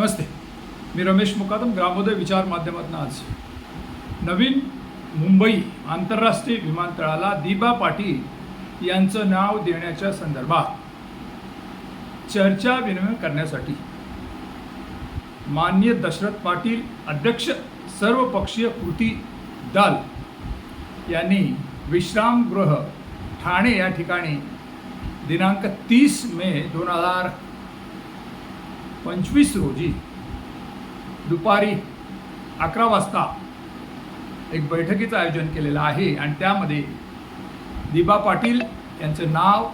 नमस्ते मी रमेश मुकादम ग्रामोदय विचार माध्यमातून आज. नवीन मुंबई आंतरराष्ट्रीय विमानतळाला दिबा पाटील यांचं नाव देण्याच्या संदर्भात चर्चा विनिमय करण्यासाठी मान्य दशरथ पाटील अध्यक्ष सर्वपक्षीय कृती दल यांनी विश्रामगृह ठाणे या ठिकाणी दिनांक तीस मे दोन हजार पंचवीस रोजी दुपारी अकरा वाजता एक बैठकीचं आयोजन केलेलं आहे आणि त्यामध्ये दिबा पाटील यांचं नाव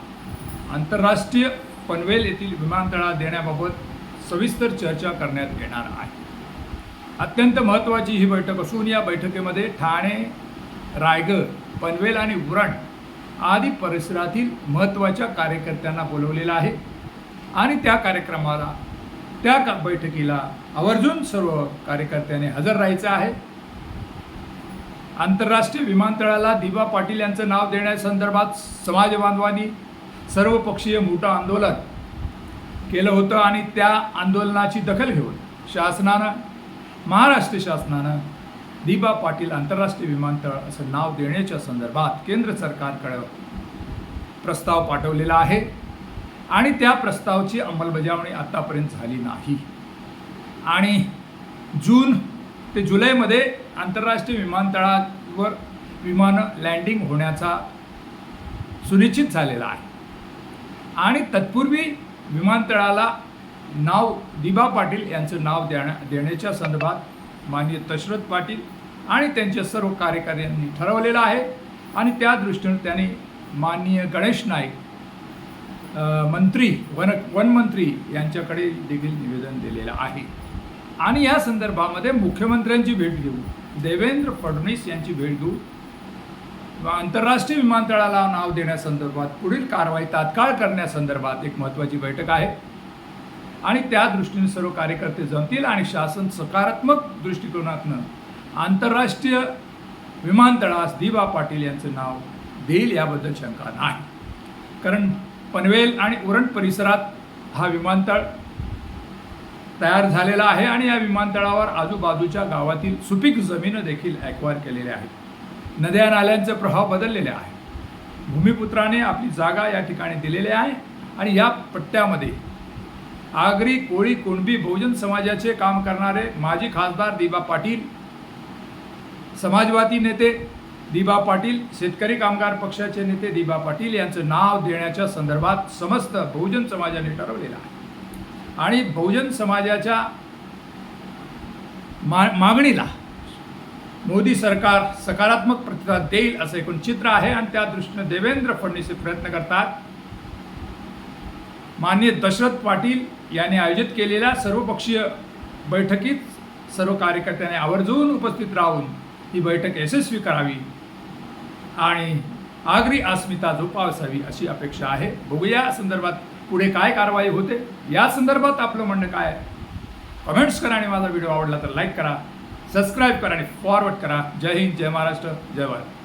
आंतरराष्ट्रीय पनवेल येथील विमानतळात देण्याबाबत सविस्तर चर्चा करण्यात येणार आहे. अत्यंत महत्त्वाची ही बैठक असून या बैठकीमध्ये ठाणे रायगड पनवेल आणि उरण आदी परिसरातील महत्त्वाच्या कार्यकर्त्यांना बोलवलेलं आहे आणि त्या कार्यक्रमाला त्या का बैठकीला आवर्जून सर्व कार्यकर्त्यांनी हजर राहायचं आहे. आंतरराष्ट्रीय विमानतळाला दिबा पाटील यांचं नाव देण्यासंदर्भात समाज बांधवांनी सर्वपक्षीय मोठं आंदोलन केलं होतं आणि त्या आंदोलनाची दखल घेऊन शासनानं महाराष्ट्र शासनानं दिबा पाटील आंतरराष्ट्रीय विमानतळ असं नाव देण्याच्या संदर्भात केंद्र सरकारकडं प्रस्ताव पाठवलेला आहे. आणि त्या प्रस्तावाची अंमलबजावणी आतापर्यंत झाली नाही. आणि जून ते जुलैमध्ये आंतरराष्ट्रीय विमानतळावर विमानं लँडिंग होण्याचा सुनिश्चित झालेला आहे. आणि तत्पूर्वी विमानतळाला नाव दिबा पाटील यांचं नाव देण्या देण्याच्या संदर्भात माननीय दशरथ पाटील आणि त्यांच्या सर्व कार्यकाऱ्यांनी ठरवलेलं आहे. आणि त्या दृष्टीने त्यांनी माननीय गणेश नाईक मंत्री वन वनमंत्री यांच्याकडे देखील निवेदन दिलेलं आहे. आणि या संदर्भामध्ये मुख्यमंत्र्यांची भेट घेऊ. देवेंद्र फडणवीस यांची भेट घेऊ. आंतरराष्ट्रीय विमानतळाला नाव देण्यासंदर्भात पुढील कारवाई तात्काळ करण्यासंदर्भात एक महत्त्वाची बैठक आहे. आणि त्या दृष्टीने सर्व कार्यकर्ते जमतील आणि शासन सकारात्मक दृष्टिकोनातनं आंतरराष्ट्रीय विमानतळास दिबा पाटील यांचं नाव देईल याबद्दल शंका नाही. कारण पनवेल आणि उरण परिसरात हा विमानतळ तयार झालेला आहे आणि या विमानतळावर आजूबाजूच्या गावातील सुपीक जमीनं देखील ॲक्वायर केलेल्या आहेत. नद्या नाल्यांचे प्रभाव बदललेले आहे भूमिपुत्राने आपली जागा या ठिकाणी दिलेली आहे आणि या पट्ट्यामध्ये आगरी कोळी कुणबी बहुजन समाजाचे काम करणारे माजी खासदार दिबा पाटील समाजवादी नेते दिबा पाटील शेतकरी कामगार पक्षाचे नेते दिबा पाटील यांचं नाव देण्याच्या संदर्भात समस्त बहुजन समाजाने ठरवलेलं आहे. आणि बहुजन समाजाच्या मा मागणीला मोदी सरकार सकारात्मक प्रतिसाद देईल असं एकूण चित्र आहे आणि त्या दृष्टीने देवेंद्र फडणवीस प्रयत्न करतात. माननीय दशरथ पाटील यांनी आयोजित केलेल्या सर्वपक्षीय बैठकीत सर्व कार्यकर्त्यांनी आवर्जून उपस्थित राहून ही बैठक यशस्वी करावी आणि आगरी अस्मिता जोपासावी अशी अपेक्षा आहे. बघूया या संदर्भात पुढे काय कारवाई होते. या संदर्भात आपलं म्हणणं काय आहे? कमेंट्स करा आणि माझा व्हिडिओ आवडला तर लाईक करा सबस्क्राईब करा आणि फॉरवर्ड करा. जय हिंद जय महाराष्ट्र जय भारत.